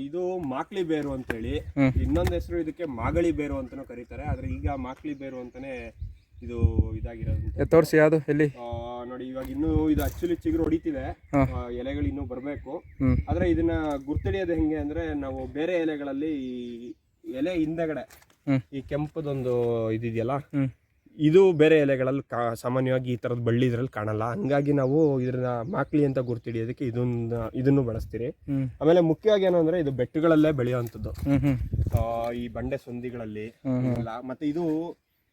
ಇದು ಮಾಕ್ಲಿ ಬೇರು ಅಂತ ಹೇಳಿ. ಇನ್ನೊಂದು ಹೆಸರು ಇದಕ್ಕೆ ಮಾಗಳಿ ಬೇರು ಅಂತಾನೂ ಕರೀತಾರೆ. ಆದ್ರೆ ಈಗ ಮಾಕ್ಲಿ ಬೇರು ಅಂತಾನೆ ಇದು ಇದಾಗಿರೋದು ತೋರಿಸಿ ಯಾವುದು? ಎಲ್ಲಿ? ಆ, ನೋಡಿ ಇವಾಗ ಇನ್ನು ಇದು ಆಕ್ಚುಲಿ ಚಿಗುರು ಹೊಡಿತಿದೆ. ಎಲೆಗಳು ಇನ್ನೂ ಬರಬೇಕು. ಆದ್ರೆ ಇದನ್ನ ಗುರ್ತಿಡಿಯೋದು ಹೆಂಗೆ ಅಂದ್ರೆ ನಾವು ಬೇರೆ ಎಲೆಗಳಲ್ಲಿ ಈ ಎಲೆ ಹಿಂದೆಗಡೆ. ಈ ಕೆಂಪದೊಂದು ಇದಿದೆಯಲ್ಲ ಇದು ಬೇರೆ ಎಲೆಗಳಲ್ಲಿ ಕಾ ಸಾಮಾನ್ಯವಾಗಿ ಈ ಥರದ ಬಳ್ಳಿ ಇದ್ರಲ್ಲಿ ಕಾಣಲ್ಲ. ಹಂಗಾಗಿ ನಾವು ಇದನ್ನ ಮಾಕ್ಲಿ ಅಂತ ಗುರ್ತಿಡಿಯೋದಕ್ಕೆ ಇದನ್ನ ಇದನ್ನು ಬಳಸ್ತೀರಿ. ಆಮೇಲೆ ಮುಖ್ಯವಾಗಿ ಏನು ಅಂದ್ರೆ ಇದು ಬೆಟ್ಟಗಳಲ್ಲೇ ಬೆಳೆಯುವಂಥದ್ದು. ಈ ಬಂಡೆ ಸಂದಿಗಳಲ್ಲಿ. ಎಲ್ಲ ಮತ್ತೆ ಇದು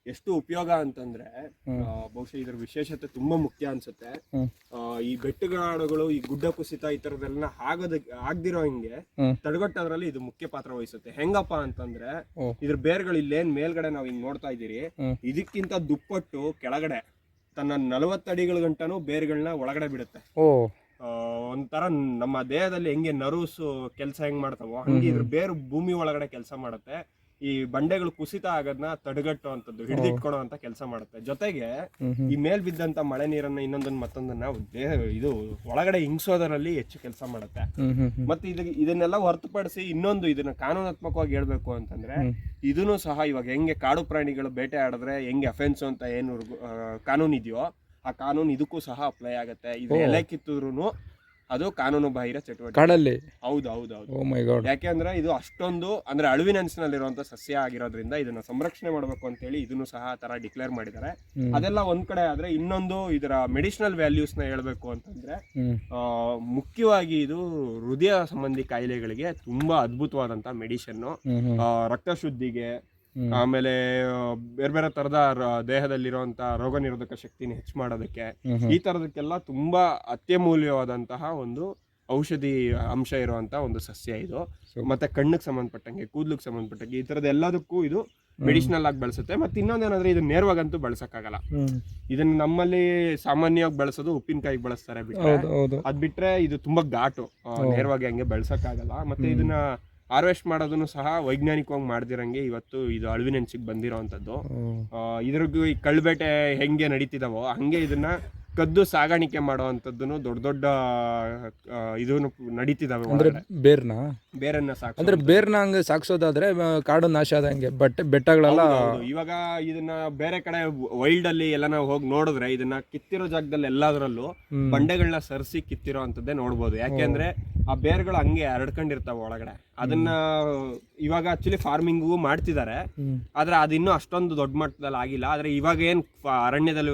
ಎಷ್ಟು ಉಪಯೋಗ ಅಂತಂದ್ರೆ ಆ, ಬಹುಶಃ ಇದ್ರ ವಿಶೇಷತೆ ತುಂಬಾ ಮುಖ್ಯ ಅನ್ಸುತ್ತೆ. ಆ, ಈ ಬೆಟ್ಟಗಾಡುಗಳು ಈ ಗುಡ್ಡ ಕುಸಿತ ಈ ತರದೆಲ್ಲ ಆಗದ ಆಗ್ದಿರೋ ಹಿಂಗೆ ಹ್ಮ್. ತಡೆಗಟ್ಟೋದ್ರಲ್ಲಿ ಇದು ಮುಖ್ಯ ಪಾತ್ರ ವಹಿಸುತ್ತೆ. ಹೆಂಗಪ್ಪ ಅಂತಂದ್ರೆ. ಇದ್ರ ಬೇರ್ಗಳು ಇಲ್ಲೇನ್ ಮೇಲ್ಗಡೆ ನಾವು ಹಿಂಗ್ ನೋಡ್ತಾ ಇದ್ದೀರಿ ಹ್ಮ್. ಇದಕ್ಕಿಂತ ದುಪ್ಪಟ್ಟು ಕೆಳಗಡೆ ತನ್ನ ನಲವತ್ತು ಅಡಿಗಳ ಗಂಟನೂ ಬೇರ್ಗಳನ್ನ ಒಳಗಡೆ ಬಿಡುತ್ತೆ. ಓ. ಆ, ಒಂಥರ ನಮ್ಮ ದೇಹದಲ್ಲಿ ಹೆಂಗೆ ನರ್ವ್ಸ್ ಕೆಲಸ ಹೆಂಗ್ ಮಾಡ್ತಾವೋ ಹಂಗೆ ಇದ್ರ ಬೇರು ಭೂಮಿ ಒಳಗಡೆ ಕೆಲಸ ಮಾಡುತ್ತೆ. ಈ ಬಂಡೆಗಳು ಕುಸಿತ ಆಗೋದನ್ನ ತಡೆಗಟ್ಟುವಂಥದ್ದು ಹಿಡಿದಿಟ್ಕೊಳ್ಳೋ ಅಂತ ಕೆಲಸ ಮಾಡುತ್ತೆ. ಜೊತೆಗೆ ಈ ಮೇಲ್ ಬಿದ್ದಂತ ಮಳೆ ನೀರನ್ನ ಇನ್ನೊಂದನ್ನ ಮತ್ತೊಂದನ್ನ ದೇಹ ಇದು ಒಳಗಡೆ ಹಿಂಗ್ಸೋದರಲ್ಲಿ ಹೆಚ್ಚು ಕೆಲಸ ಮಾಡುತ್ತೆ. ಮತ್ತೆ ಇದು ಇದನ್ನೆಲ್ಲ ಹೊರತುಪಡಿಸಿ ಇನ್ನೊಂದು ಇದನ್ನ ಕಾನೂನಾತ್ಮಕವಾಗಿ ಹೇಳ್ಬೇಕು ಅಂತಂದ್ರೆ. ಇದನ್ನು ಸಹ ಇವಾಗ ಹೆಂಗೆ ಕಾಡು ಪ್ರಾಣಿಗಳು ಬೇಟೆ ಆಡಿದ್ರೆ ಹೆಂಗೆ ಅಫೆನ್ಸ್ ಅಂತ ಏನು ಕಾನೂನು ಇದೆಯೋ ಆ ಕಾನೂನು ಇದಕ್ಕೂ ಸಹ ಅಪ್ಲೈ ಆಗುತ್ತೆ. ಇದು ಎಲೆ ಕಿತ್ತೂರು ಅದು ಕಾನೂನು ಬಾಹಿರ ಚಟುವಟಿಕೆ. ಕಾಡಲ್ಲಿ? ಹೌದು ಹೌದು ಹೌದು. Oh my God. ಯಾಕೆಂದ್ರೆ ಇದು ಅಷ್ಟೊಂದು ಅಂದ್ರೆ ಅಳಿವಿನಂಚಿನಲ್ಲಿರುವಂತ ಸಸ್ಯ ಆಗಿರೋದ್ರಿಂದ ಇದನ್ನ ಸಂರಕ್ಷಣೆ ಮಾಡಬೇಕು ಅಂತ ಹೇಳಿ ಇದನ್ನು ಸಹ ಆ ತರ ಡಿಕ್ಲೇರ್ ಮಾಡಿದ್ದಾರೆ. ಅದೆಲ್ಲ ಒಂದ್ ಕಡೆ ಆದ್ರೆ ಇನ್ನೊಂದು ಇದರ ಮೆಡಿಸಿನಲ್ ವ್ಯಾಲ್ಯೂಸ್ನ ಹೇಳ್ಬೇಕು ಅಂತಂದ್ರೆ ಆ, ಮುಖ್ಯವಾಗಿ ಇದು ಹೃದಯ ಸಂಬಂಧಿ ಕಾಯಿಲೆಗಳಿಗೆ ತುಂಬಾ ಅದ್ಭುತವಾದಂತ ಮೆಡಿಷನ್ ರಕ್ತ ಶುದ್ಧಿಗೆ. ಆಮೇಲೆ ಬೇರೆ ಬೇರೆ ತರದ ದೇಹದಲ್ಲಿರುವಂತಹ ದೇಹದಲ್ಲಿರುವಂತ ರೋಗ ನಿರೋಧಕ ಶಕ್ತಿನ ಹೆಚ್ಚು ಮಾಡೋದಕ್ಕೆ ಈ ತರದಕ್ಕೆಲ್ಲ ತುಂಬಾ ಅತ್ಯಮೂಲ್ಯವಾದಂತಹ ಒಂದು ಔಷಧಿ ಅಂಶ ಇರುವಂತಹ ಒಂದು ಸಸ್ಯ ಇದು. ಮತ್ತೆ ಕಣ್ಣಿಗೆ ಸಂಬಂಧಪಟ್ಟಂಗೆ ಕೂದಲಿಗೆ ಸಂಬಂಧಪಟ್ಟಂಗೆ ಈ ತರದ ಎಲ್ಲದಕ್ಕೂ ಇದು ಮೆಡಿಸಿನಲ್ ಆಗಿ ಬಳಸುತ್ತೆ. ಮತ್ತೆ ಇನ್ನೊಂದೇನಂದ್ರೆ ಇದು ನೇರವಾಗಂತೂ ಬಳಸಕ್ಕಾಗಲ್ಲ. ಇದನ್ನ ನಮ್ಮಲ್ಲಿ ಸಾಮಾನ್ಯವಾಗಿ ಬಳಸೋದು ಉಪ್ಪಿನಕಾಯಿ ಬಳಸ್ತಾರೆ ಬಿಟ್ರೆ. ಹೌದು ಅದ್ ಬಿಟ್ರೆ ಇದು ತುಂಬಾ ಘಾಟು. ನೇರವಾಗಿ ಹಂಗೆ ಬಳಸಕ್ಕಾಗಲ್ಲ. ಮತ್ತೆ ಇದನ್ನ ಹಾರ್ವೆಸ್ಟ್ ಮಾಡೋದನ್ನು ಸಹ ವೈಜ್ಞಾನಿಕವಾಗಿ ಮಾಡ್ದಿರಂಗೆ ಇವತ್ತು ಇದು ಅಳಿವಿನೆಂಚಿಗೆ ಬಂದಿರೋವಂಥದ್ದು. ಇದ್ರಿಗೂ ಈ ಕಳ್ಬೇಟೆ ಹೆಂಗೆ ನಡೀತಿದಾವೋ ಹಂಗೆ ಇದನ್ನ ಕದ್ದು ಸಾಗಾಣಿಕೆ ಮಾಡುವಂಥದ್ದು ದೊಡ್ಡ ದೊಡ್ಡ ಇದನ್ನು ನಡೀತಿದಾವೆ ಅಂದ್ರೆ. ಬೇರ್ನ ಬೇರನ್ನ ಸಾಕು ಅಂದ್ರೆ ಬೇರ್ನ ಹಂಗೆ ಸಾಕ್ಸೋದಾದ್ರೆ ಕಾಡು ನಾಶ ಆದಂಗೆ ಬಟ್ ಬೆಟ್ಟಗಳೆಲ್ಲ ಇವಾಗ ಇದನ್ನ ಬೇರೆ ಕಡೆ ವೈಲ್ಡ್ ಅಲ್ಲಿ ಎಲ್ಲ ನಾವು ಹೋಗಿ ನೋಡಿದ್ರೆ ಇದನ್ನ ಕಿತ್ತಿರೋ ಜಾಗದಲ್ಲಿ ಎಲ್ಲಾದ್ರಲ್ಲೂ. ಬಂಡೆಗಳನ್ನ ಸರಿಸಿ ಕಿತ್ತಿರೋ ಅಂತದ್ದೇ ನೋಡ್ಬೋದು ಯಾಕೆಂದ್ರೆ ಆ ಬೇರ್ಗಳು ಹಂಗೆ ಹರಡ್ಕೊಂಡಿರ್ತಾವ ಒಳಗಡೆ. ಅದನ್ನ ಇವಾಗ ಆಕ್ಚುಲಿ ಫಾರ್ಮಿಂಗು ಮಾಡ್ತಿದ್ದಾರೆ. ಆದ್ರೆ ಅದಿನ್ನೂ ಅಷ್ಟೊಂದು ದೊಡ್ಡ ಮಟ್ಟದಲ್ಲಿ ಆಗಿಲ್ಲ. ಆದ್ರೆ ಇವಾಗ ಏನ್ ಅರಣ್ಯದಲ್ಲಿ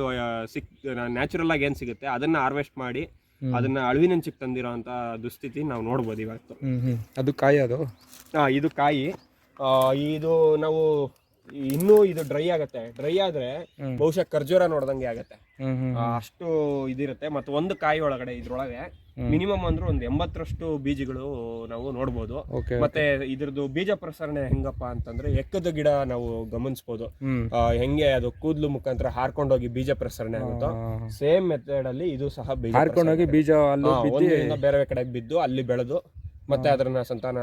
ಸಿಕ್ ನ್ಯಾಚುರಲ್ ಆಗಿ ಏನ್ ಸಿಗುತ್ತೆ ಅದನ್ನ ಹಾರ್ವೆಸ್ಟ್ ಮಾಡಿ ಅದನ್ನ ಅಳಿವಿನಂಚಿಗೆ ತಂದಿರೋ ಅಂತ ದುಸ್ಥಿತಿ ನಾವು ನೋಡ್ಬೋದು ಇವತ್ತು ಅದು ಕಾಯಿ ಅದು? ಹಾ ಇದು ಕಾಯಿ. ಆ, ಇದು ನಾವು ಇನ್ನೂ ಇದು ಡ್ರೈ ಆಗತ್ತೆ. ಡ್ರೈ ಆದ್ರೆ ಬಹುಶಃ ಖರ್ಜೂರ ನೋಡ್ದಂಗೆ ಆಗತ್ತೆ. ಅಷ್ಟು ಇದಿರುತ್ತೆ. ಮತ್ತೆ ಒಂದು ಕಾಯಿ ಒಳಗಡೆ ಇದ್ರೊಳಗೆ. ಮಿನಿಮಮ್ ಅಂದ್ರೆ ಒಂದು ಎಂಬತ್ತರಷ್ಟು ಬೀಜಗಳು ನಾವು ನೋಡ್ಬೋದು. ಮತ್ತೆ ಇದ್ರದ್ದು ಬೀಜ ಪ್ರಸರಣೆ ಹೆಂಗಪ್ಪ ಅಂತಂದ್ರೆ ಎಕ್ಕದ ಗಿಡ ನಾವು ಆ, ಹೆಂಗೆ ಅದು ಕೂದಲು ಮುಖಾಂತರ ಹಾರ್ಕೊಂಡೋಗಿ ಬೀಜ ಪ್ರಸರಣೆ ಆಗುತ್ತೋ ಸೇಮ್ ಮೆಥಡ್ ಅಲ್ಲಿ ಇದು ಸಹ ಬೀಜ ಹಾರ್ಕೊಂಡೋಗಿ ಬೀಜ ಬೇರೆ ಕಡೆ ಬಿದ್ದು ಅಲ್ಲಿ ಬೆಳೆದು ಮತ್ತೆ ಅದನ್ನ ಸಂತಾನ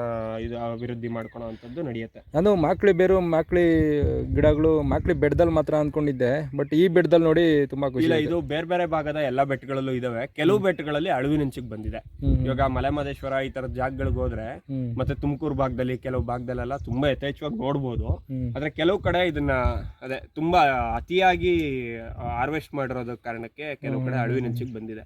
ಇದು ಅಭಿವೃದ್ಧಿ ಅಂತದ್ದು ನಡೆಯುತ್ತೆ. ನಾನು ಮಾಕ್ಳಿ ಬೇರು ಮಾಕ್ಳಿ ಗಿಡಗಳು ಮಾಕ್ಳಿ ಬೆಟ್ಟದಲ್ಲಿ ಮಾತ್ರ ಅನ್ಕೊಂಡಿದ್ದೆ ಬಟ್ ಈ ಬೆಟ್ಟದಲ್ಲಿ ನೋಡಿ ತುಂಬಾ ಖುಷಿ ಇಲ್ಲ ಇದು ಬೇರೆ ಬೇರೆ ಭಾಗದ ಎಲ್ಲಾ ಬೆಟ್ಟಗಳಲ್ಲೂ ಇದಾವೆ. ಕೆಲವು ಬೆಟ್ಟಗಳಲ್ಲಿ ಅಳಿವಿನಂಚಿಗೆ ಬಂದಿದೆ. ಇವಾಗ ಮಲೆಮಹದೇಶ್ವರ ಈ ತರದ ಜಾಗಗಳಿಗೆ ಹೋದ್ರೆ ಮತ್ತೆ ತುಮಕೂರು ಭಾಗದಲ್ಲಿ ಕೆಲವು ಭಾಗದಲ್ಲೆಲ್ಲ ತುಂಬಾ ಯಥೇಚ್ಛವಾಗಿ ನೋಡ್ಬೋದು. ಆದ್ರೆ ಕೆಲವು ಕಡೆ ಇದನ್ನ ಅದೇ ತುಂಬಾ ಅತಿಯಾಗಿ ಹಾರ್ವೆಸ್ಟ್ ಮಾಡಿರೋದ ಕಾರಣಕ್ಕೆ ಕೆಲವು ಕಡೆ ಅಳಿವಿನಂಚಿಗೆ ಬಂದಿದೆ.